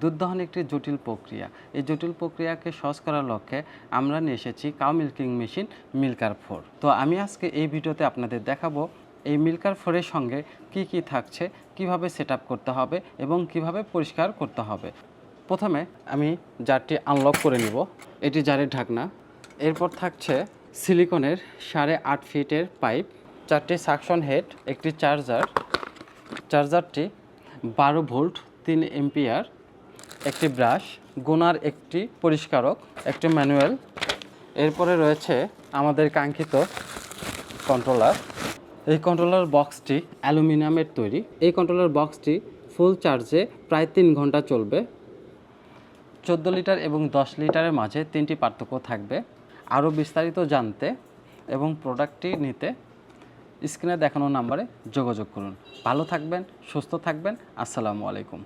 দুধ দহন একটি জটিল প্রক্রিয়া। এই জটিল প্রক্রিয়াকে সহজ করার লক্ষ্যে আমরা নিয়ে এসেছি cow milking machine, milker four. তো আমি আজকে এই ভিডিওতে আপনাদের দেখাবো এই মিল্কার ফোরের সঙ্গে কি কি থাকছে, কীভাবে সেট করতে হবে এবং কীভাবে পরিষ্কার করতে হবে। প্রথমে আমি জারটি আনলক করে নিব। এটি জারের ঢাকনা। এরপর থাকছে সিলিকনের সাড়ে আট ফিটের পাইপ। চারটি সাকশন হেড, একটি চার্জার। চার্জারটি বারো ভোল্ট, তিন এম্পিয়ার একটি ব্রাশ, গোনার একটি পরিষ্কারক, একটি ম্যানুয়াল। এরপরে রয়েছে আমাদের কাঙ্ক্ষিত কন্ট্রোলার এই কন্ট্রোলার বক্সটি অ্যালুমিনিয়ামের তৈরি। এই কন্ট্রোলার বক্সটি ফুল চার্জে প্রায় তিন ঘণ্টা চলবে। চোদ্দ লিটার এবং দশ লিটারের মাঝে তিনটি পার্থক্য থাকবে। আরও বিস্তারিত জানতে এবং প্রোডাক্টটি নিতে স্ক্রিনে দেখানো নাম্বারে যোগাযোগ করুন। ভালো থাকবেন, সুস্থ থাকবেন। আসসালামু আলাইকুম।